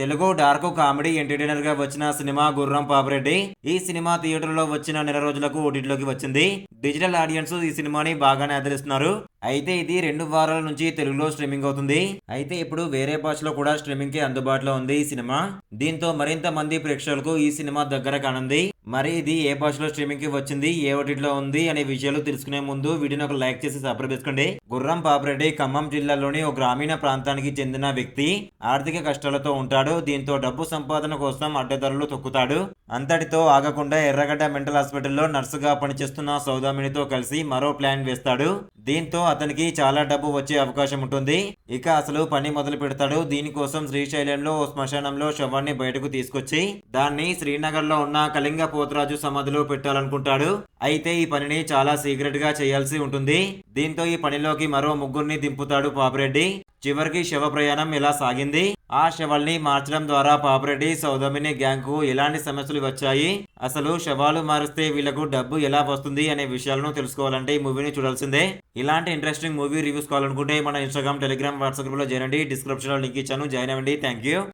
Telugu dark comedy ఎంటర్టైనర్గా వచ్చిన cinema గుర్రం పాపిరెడ్డి ఈ సినిమా థియేటర్లో వచ్చిన నెల రోజులకు ఓటీటీలోకి వచ్చింది. డిజిటల్ ఆడియన్స్ ఈ సినిమాని బాగానే ఆదరిస్తున్నారు. అయితే ఇది రెండు వారాల నుంచి తెలుగులో స్ట్రీమింగ్ అవుతుంది. అయితే ఇప్పుడు వేరే భాషలో కూడా స్ట్రీమింగ్కి అందుబాటులో ఉంది ఈ సినిమా. దీంతో మరింత మంది ప్రేక్షకులకు ఈ సినిమా దగ్గర కానుంది. మరి ఇది ఏ భాషలో స్ట్రీమింగ్కి వచ్చింది ఏ ఓటీటీలో ఉంది అనే విషయాలు తెలుసుకునే ముందు వీడియోని ఒక లైక్ చేసి సబ్స్క్రైబ్ చేసుకోండి. గుర్రం పాపిరెడ్డి ఖమ్మం జిల్లాలోని ఒక గ్రామీణ ప్రాంతానికి చెందిన వ్యక్తి ఆర్థిక కష్టాలతో ఉంటాడు దీంతో డబ్బు సంపాదన కోసం అడ్డదారులు తొక్కుతాడు. అంతటితో ఆగకుండా ఎర్రగడ్డ మెంటల్ హాస్పిటల్లో నర్సుగా పనిచేస్తున్న సౌదామినితో కలిసి మరో ప్లాన్ వేస్తాడు. దీంతో అతనికి చాలా డబ్బు వచ్చే అవకాశం ఉంటుంది. ఇక అసలు పని మొదలు పెడతాడు. దీనికోసం శ్రీశైలంలో ఓ శ్మశానంలో శవాన్ని బయటకు తీసుకొచ్చి దాన్ని శ్రీనగర్లో ఉన్న కళింగ పోతరాజు సమాధిలో పెట్టాలనుకుంటాడు. అయితే ఈ పనిని చాలా సీక్రెట్గా చేయాల్సి ఉంటుంది. దీంతో ఈ పనిలోకి మరో ముగ్గురిని దింపుతాడు పాపిరెడ్డి. చివరికి శవ ప్రయాణం ఎలా సాగింది. ఆ శవాల్ని మార్చడం ద్వారా పాపిరెడ్డి సౌదమిని గ్యాంగ్కు ఎలాంటి సమస్యలు వచ్చాయి? అసలు శవాలు మారిస్తే వీళ్ళకు డబ్బు ఎలా వస్తుంది అనే విషయాలను తెలుసుకోవాలంటే ఈ మూవీని చూడాల్సిందే. ఇలాంటి ఇంట్రెస్టింగ్ మూవీ రివ్యూస్ కావాలనుకుంటే మన ఇన్స్టాగ్రామ్ టెలిగ్రామ్ వాట్సాప్లో చేరండి డిస్క్రిప్షన్లో లింక్ ఇచ్చాను. జాయిన్ అవ్వండి. Thank you.